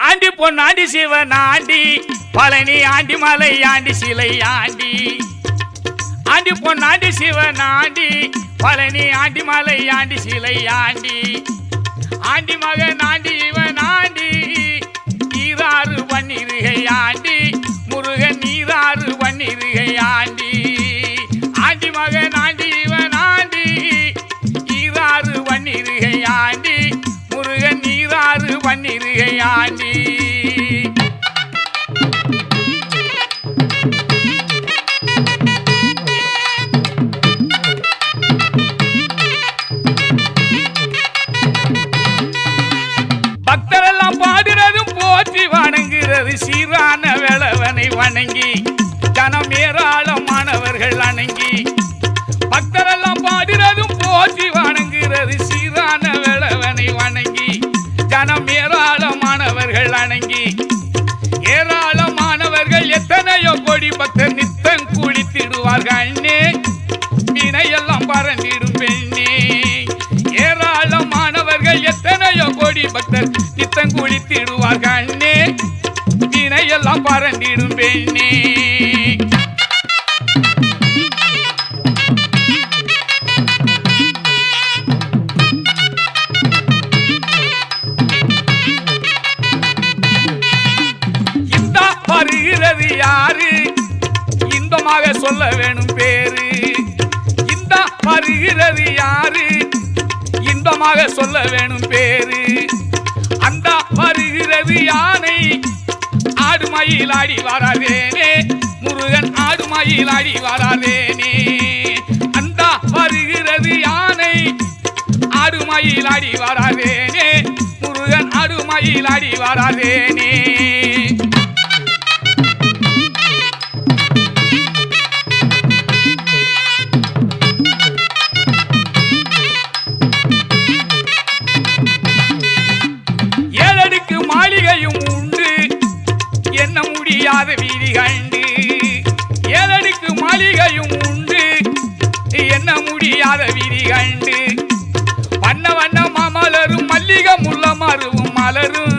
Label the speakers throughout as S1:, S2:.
S1: Aunty பொன் ஆண்டி சிவன் ஆண்டி பழனி ஆண்டி மலை ஆண்டி சிலை ஆண்டி. ஆண்டி பொன் ஆண்டி சிவன் ஆண்டி பழனி ஆண்டி மலை ஆண்டி சிலை ஆண்டி. ஆண்டி மகன் ஆண்டி இவன் ஆண்டி பன்னிருகை பக்தரெல்லாம் பாடுறதும் போற்றி வணங்குறது சீரான வேளவனை வணங்கி ஜனம் கோடி பக்தர் நித்தம் திடுவார் அண்ணே வினையெல்லாம் பறந்திடும் பெண்ணே. வருகிறது யாரு? இன்பமாக சொல்ல வேணும் பேரு. இந்த வருகிறது யாரு? இன்பமாக சொல்ல வேணும் பேரு. ஆடி வராதேனே. முருகன் ஆடு மயில் ஆடி வராதேனே. அந்த வருகிறது யானை. ஆடு மயில் ஆடி வராதேனே. முருகன் ஆடு மயில் ஆடி வராதேனே. முடியாத விதி கண்டு. வண்ண வண்ண மலரும் மல்லிகை முள்ள மருவும் மலரும்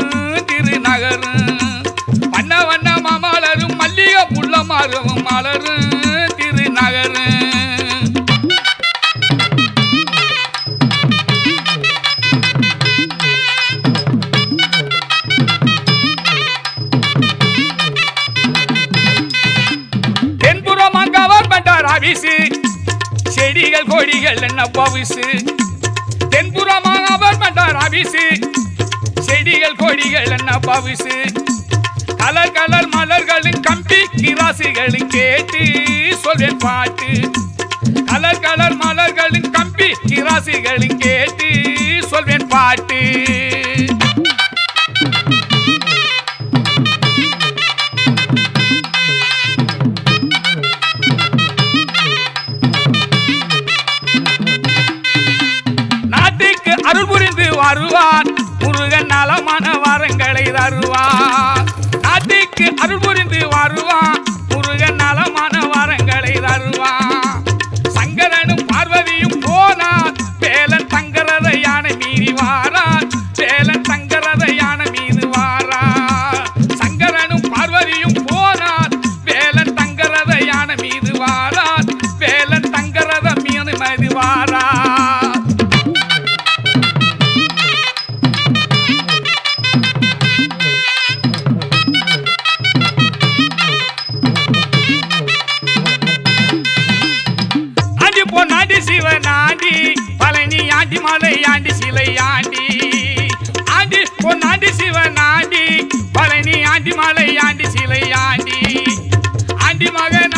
S1: திருநகரும். வண்ண வண்ண மலரும் மல்லிகை முள்ள மருவும் மலரும் திருநகரும். தென்புறம் கவர்மெண்ட் ஆபீஸ் செடிகள் கொடிகள் என்ன பவுசு? தென்புறம் கவர்மெண்ட் ஆபீஸ் செடிகள் கொடிகள் என்ன பவுசு? கலர் கலர் மலர்களும் கம்பி கிராசுகளும் கேட்டு சொல்வேன் பாட்டு. கலர் கலர் மலர்களும் கம்பி கிராசுகளும் கேட்டு சொல்வேன் பாட்டு. வருவான் முருகன் நலமான வரங்களை. நாண்டி பழனி ஆண்டி மலை ஆண்டி சிலை ஆண்டி. ஆண்டி பொன்னாண்டி சிவன் ஆண்டி பழனி ஆண்டி மலை ஆண்டி சிலை ஆண்டி. ஆண்டி மகன்